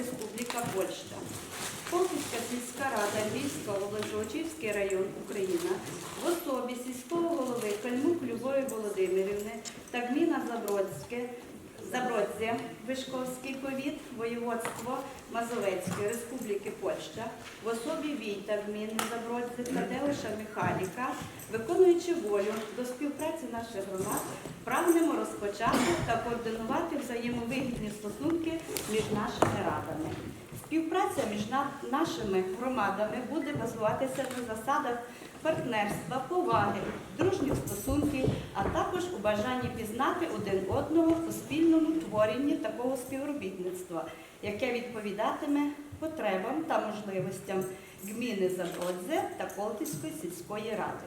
Республіка Польща. Полківська сільська рада Львівська область, район Україна в особі сільського голови Кальмук Любові Володимирівни та гміна Забродське, Забродзе, Вишковський повіт, воєводство Мазовецької Республіки Польща в особі Війта гміни Забродзе Тадеуша Михайліка, виконуючи волю до співпраці наших громад, прагнемо розпочати та координувати взаємовигідні стосунки між нашими радами. Співпраця між нашими громадами буде базуватися на засадах партнерства, поваги, дружніх стосунків, а також у бажанні пізнати один одного у спільному творенні такого співробітництва, яке відповідатиме потребам та можливостям гміни Забродзе та Колтівської сільської ради.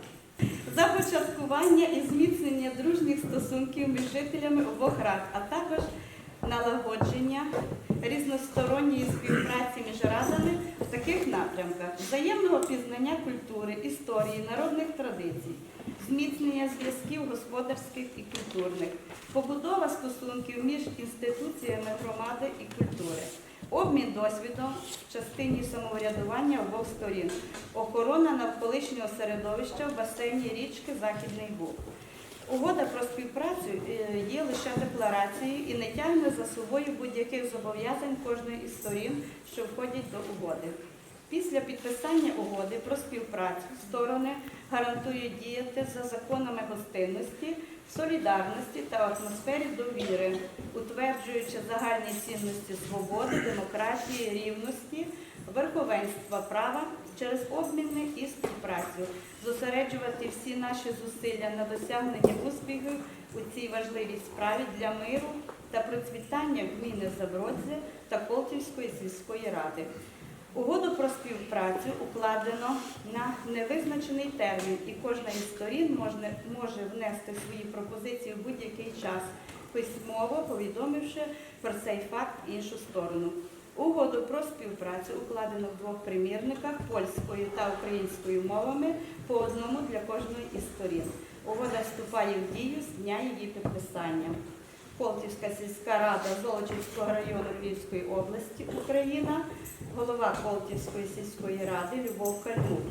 Започаткування і зміцнення дружніх стосунків між жителями обох рад, а також налагодження різносторонньої співпраці між радами в таких напрямках взаємного пізнання культури, історії, народних традицій, зміцнення зв'язків господарських і культурних, побудова стосунків між інституціями громади і культури, обмін досвідом в частині самоврядування обох сторін, охорона навколишнього середовища в басейні річки Західний Буг. Угода про співпрацю е, є лише декларацією і не тягне за собою будь-яких зобов'язань кожної із сторін, що входять до угоди. Після підписання угоди про співпрацю сторони гарантують діяти за законами гостинності, солідарності та атмосфері довіри, утверджуючи загальні цінності свободи, демократії, рівності, верховенства права через обміни і співпрацю, зосереджувати всі наші зусилля на досягнення успіхів у цій важливій справі для миру та процвітання гміни Забродзе та Колтівської сільської ради. Угоду про співпрацю укладено на невизначений термін, і кожна із сторін може внести свої пропозиції в будь-який час, письмово повідомивши про цей факт іншу сторону. Угоду про співпрацю укладено в двох примірниках польською та українською мовами по одному для кожної із сторін. Угода вступає в дію з дня її підписання. Колтівська сільська рада Золочівського району Львівської області Україна, голова Колтівської сільської ради Любов Кальмук,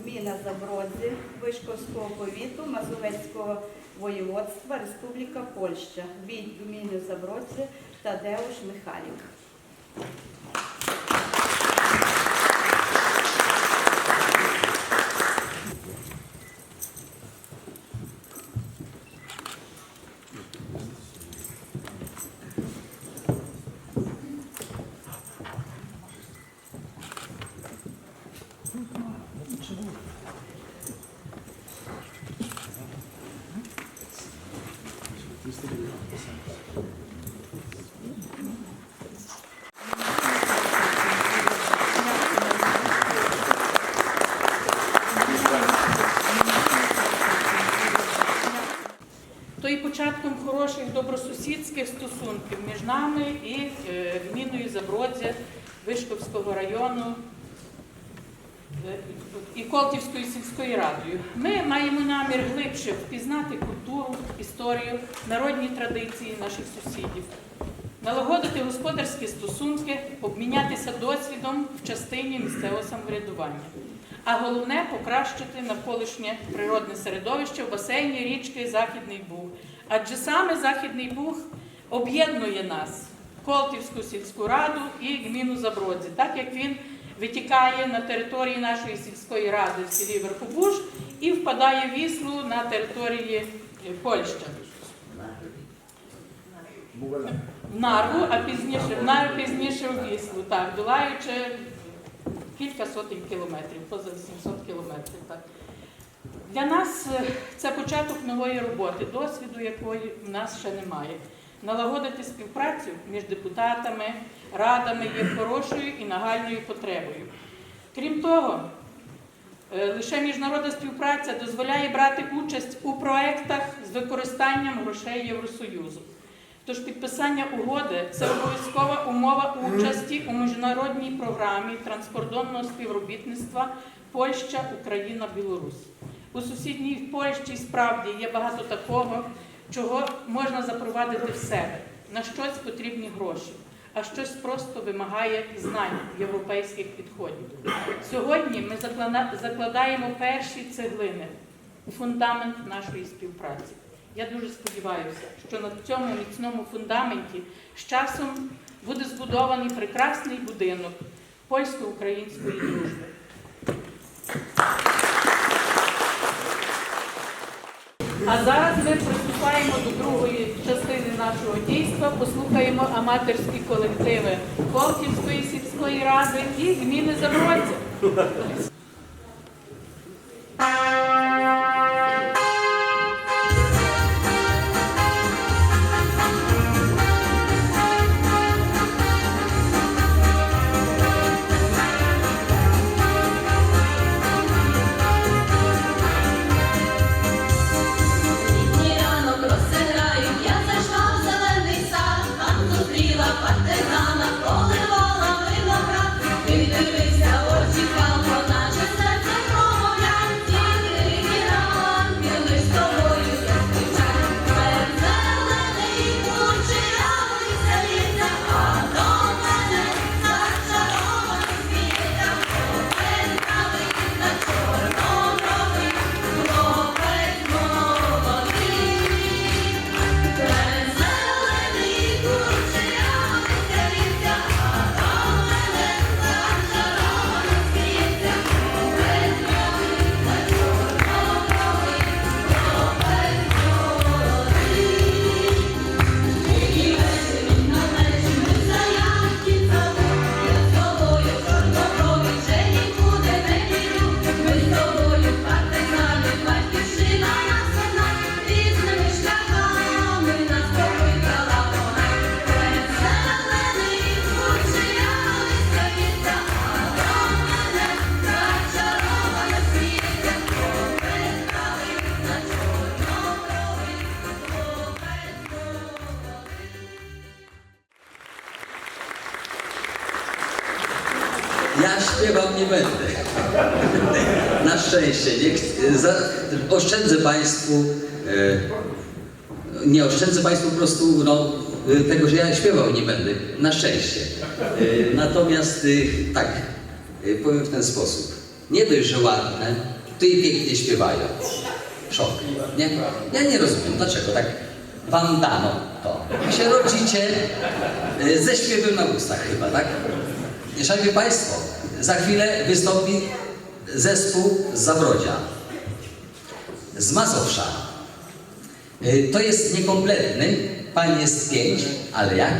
гміна Забродзі Вишковського повіту Мазовецького воєводства Республіка Польща, від гміни Забродзі Тадеуш Михайлік. Добросусідських стосунків між нами і е, гміною Забродзя Вишковського району е, і Колтівською сільською радою. Ми маємо намір глибше впізнати культуру, історію, народні традиції наших сусідів, налагодити господарські стосунки, обмінятися досвідом в частині місцевого самоврядування. А головне покращити навколишнє природне середовище в басейні річки Західний Буг. Адже саме Західний Буг об'єднує нас, Колтівську сільську раду і гміну Забродзі, так як він витікає на території нашої сільської ради в селі Верхобуж і впадає в Віслу на території Польщі. В Нарву, а пізніше в Нарву, пізніше в Віслу, так, долаючи кілька сотень кілометрів, поза 800 кілометрів. Так. Для нас е, це початок нової роботи, досвіду якої в нас ще немає. Налагодити співпрацю між депутатами, радами є хорошою і нагальною потребою. Крім того, е, лише міжнародна співпраця дозволяє брати участь у проєктах з використанням грошей Євросоюзу. Тож підписання угоди це обов'язкова умова участі у міжнародній програмі транскордонного співробітництва Польща, Україна, Білорусь. У сусідній Польщі справді є багато такого, чого можна запровадити в себе. На щось потрібні гроші. а щось просто вимагає знань європейських підходів. Сьогодні ми закладаємо перші цеглини у фундамент нашої співпраці. Я дуже сподіваюся, що на цьому міцному фундаменті з часом буде збудований прекрасний будинок польсько-української дружби. А зараз ми приступаємо до другої частини нашого дійства. Послухаємо аматорські колективи Колківської сільської ради і зміни Забродця. Ja śpiewał nie będę. Na szczęście. Nie, za, oszczędzę Państwu, e, nie oszczędzę Państwu po prostu no, tego, że ja śpiewał nie będę. Na szczęście. E, natomiast e, tak, powiem w ten sposób. Nie dość, że ładne, i pięknie śpiewają. Szok, nie? Ja nie rozumiem, dlaczego tak Wam dano to. Wy się rodzicie ze śpiewem na ustach chyba, tak? Szanowni Państwo, za chwilę wystąpi zespół z Zabrodzia, z Mazowsza. Y, To jest niekompletny, pań jest pięć, ale jak?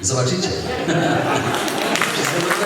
Zobaczycie.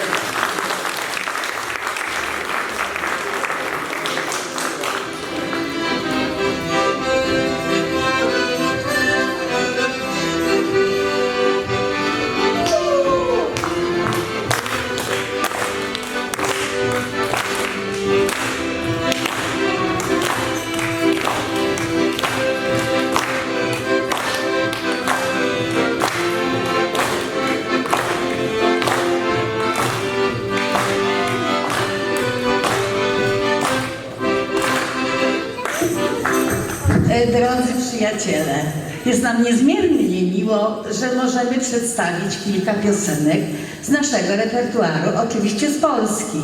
jest nam niezmiernie miło, że możemy przedstawić kilka piosenek z naszego repertuaru, oczywiście z Polski.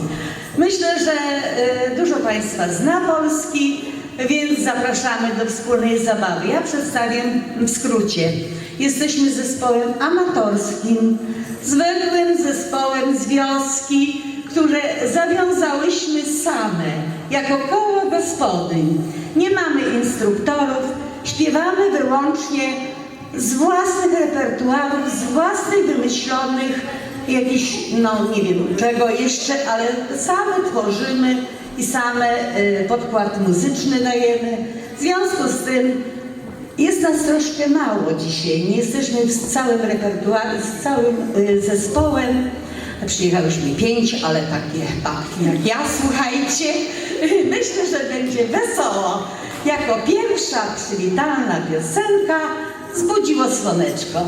Myślę, że e, dużo Państwa zna Polski, więc zapraszamy do wspólnej zabawy. Ja przedstawię w skrócie. Jesteśmy zespołem amatorskim, zwykłym zespołem z wioski, które zawiązałyśmy same, jako koło gospodyń. Nie mamy instruktorów, śpiewamy wyłącznie z własnych repertuarów, z własnych wymyślonych jakichś, no nie wiem czego jeszcze, ale same tworzymy i same y, podkład muzyczny dajemy. W związku z tym jest nas troszkę mało dzisiaj. Nie jesteśmy z całym repertuarem, z całym zespołem. Przyjechałyśmy pięć, ale takie babki jak ja, słuchajcie. Myślę, że będzie wesoło. Jako pierwsza przywitalna piosenka zbudziło słoneczko.